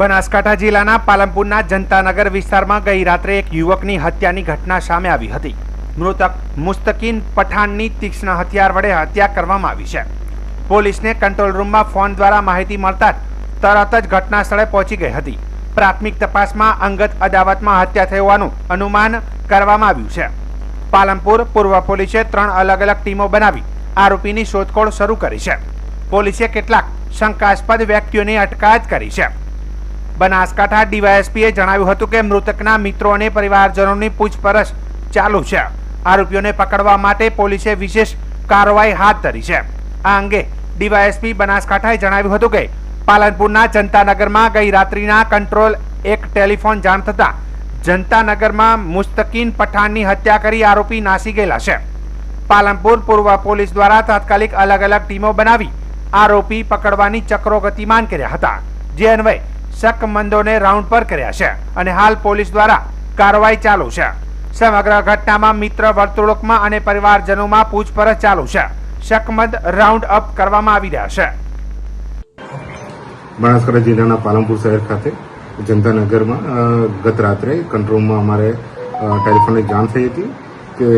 બનાસકાંઠા જિલ્લાના પાલનપુરના જનતાનગર વિસ્તારમાં ગઈ રાત્રે એક યુવકની હત્યાની ઘટના સામે આવી હતી. મૃતક મુસ્તકીન પઠાણની તીક્ષ્ણ હથિયાર વડે હત્યા કરવામાં આવી છે. પોલીસને કંટ્રોલ રૂમમાં ફોન દ્વારા માહિતી મળતા તરત જ ઘટના સ્થળે પહોંચી ગઈ હતી. પ્રાથમિક તપાસમાં અંગત અદાવતમાં હત્યા થઈ હોવાનું અનુમાન કરવામાં આવ્યું છે. પાલનપુર પૂર્વ પોલીસે ત્રણ અલગ અલગ ટીમો બનાવી આરોપીની શોધખોળ શરૂ કરી છે. પોલીસે કેટલાક શંકાસ્પદ વ્યક્તિઓની અટકાયત કરી છે. બનાસકાંઠા ડીવાયએસપીએ જણાવ્યું હતું કે મૃતકના મિત્રો અને પરિવારજનોની પૂછપરછ ચાલુ છે. આરોપીઓને પકડવા માટે પોલીસે વિશેષ કાર્યવાહી હાથ ધરી છે. આ અંગે ડીવાયએસપી બનાસકાંઠાએ જણાવ્યું હતું કે પાલનપુરના જનતાનગરમાં ગઈ રાત્રિના કંટ્રોલ એક ટેલિફોન જાણ થતાં જનતાનગરમાં મુસ્તકીન પઠાણની હત્યા કરી આરોપી નાસી ગયેલા છે. પાલનપુર પૂર્વ પોલીસ દ્વારા તાત્કાલિક અલગ અલગ ટીમો બનાવી આરોપી પકડવાની ચક્રો ગતિમાન કર્યા હતા. જે અન્વયે શકમંદોને રાઉન્ડ પર કર્યા છે અને હાલ પોલીસ દ્વારા કાર્યવાહી ચાલુ છે. સમગ્ર ઘટનામાં મિત્ર વર્તુળકમાં અને પરિવારજનોમાં પૂછપરછ ચાલુ છે. શકમંદ રાઉન્ડ અપ કરવામાં આવી રહ્યા છે. બનાસકાંઠા જિલ્લાના પાલનપુર શહેર ખાતે જનતાનગરમાં ગત રાત્રે કંટ્રોલમાં અમારે ટેલિફોનની જાણ થઈ હતી કે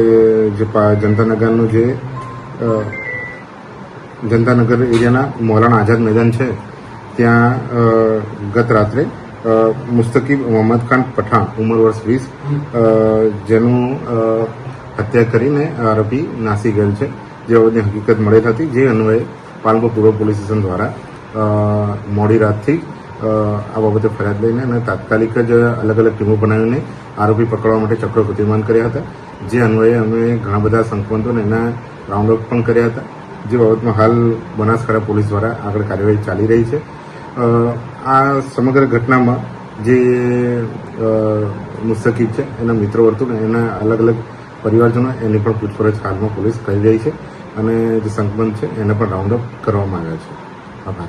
જે જનતાનગરનું જે જનતાનગર એરિયાના મૌલાના આઝાદ મેદાન છે ત્યાં ગત રાત્રે મુસ્તકીબ મોહમ્મદ ખાન પઠાણ, ઉંમર વર્ષ વીસ જેનું હત્યા કરીને આરોપી નાસી ગયેલ છે, જે બાબતની હકીકત મળેલ હતી જે અન્વયે પાલનપુર પૂર્વ પોલીસ સ્ટેશન દ્વારા મોડી રાતથી આ બાબતે ફરિયાદ લઈને અને તાત્કાલિક જ અલગ અલગ ટીમો બનાવીને આરોપી પકડવા માટે ચક્રો ગતિમાન કર્યા હતા, જે અન્વયે અમે ઘણા બધા સંકવંતોને એના રાઉન્ડઅપ પણ કર્યા હતા, જે બાબતમાં હાલ બનાસકાંઠા પોલીસ દ્વારા આગળ કાર્યવાહી ચાલી રહી છે આ સમગ્ર ઘટનામાં જે મુસ્તકીબ છે, એના મિત્રો વર્તુને એના અલગ અલગ પરિવારજનો એની પણ પૂછપરછ હાલમાં પોલીસ કરી રહી છે અને જે સંકબંધ છે, એને પણ રાઉન્ડ અપ કરવામાં આવ્યા છે. આભાર.